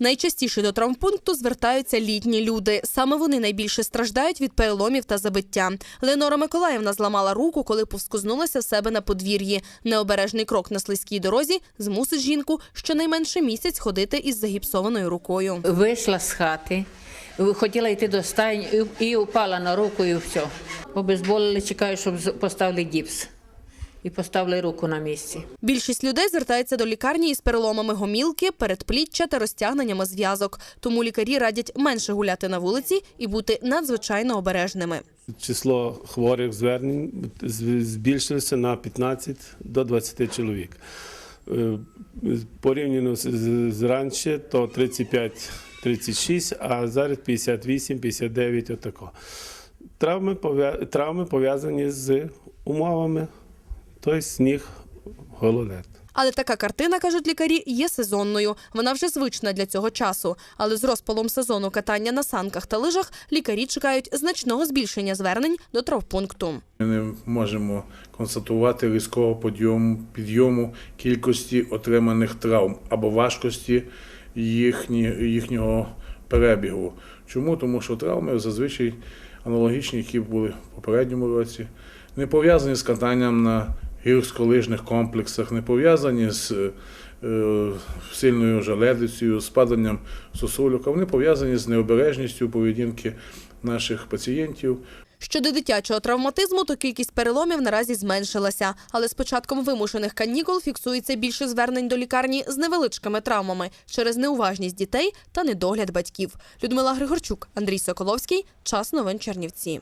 Найчастіше до травмпункту звертаються літні люди. Саме вони найбільше страждають від переломів та забиття. Ленора Миколаївна зламала руку, коли повскознулася в себе на подвір'ї. Необережний крок на слизькій дорозі змусить жінку щонайменше місяць ходити із загіпсованою рукою. Вийшла з хати, хотіла йти до стайні і, упала на руку, і все. Обезболили, чекаю, щоб поставили гіпс. І поставили руку на місці. Більшість людей звертається до лікарні із переломами гомілки, передпліччя та розтягненнями зв'язок. Тому лікарі радять менше гуляти на вулиці і бути надзвичайно обережними. Число хворих звернень збільшилося на 15 до 20 чоловік. Е, Порівняно з, раніше, то 35-36, а зараз 58-59 отако. Травми пов'язані з умовами, тобто сніг, гололед. Але така картина, кажуть лікарі, є сезонною. Вона вже звична для цього часу. Але з розпалом сезону катання на санках та лижах лікарі чекають значного збільшення звернень до травпункту. Ми не можемо констатувати різкого підйому, підйому кількості отриманих травм або важкості їхні, їхнього перебігу. Чому? Тому що травми зазвичай аналогічні, які були в попередньому році, не пов'язані з катанням на гірськолижних комплексах, не пов'язані з е, сильною жаледицею, з паданням сосулюка, вони пов'язані з необережністю поведінки наших пацієнтів. Щодо дитячого травматизму, то кількість переломів наразі зменшилася. Але з початком вимушених канікул фіксується більше звернень до лікарні з невеличкими травмами через неуважність дітей та недогляд батьків. Людмила Григорчук, Андрій Соколовський. Час новин Чернівці.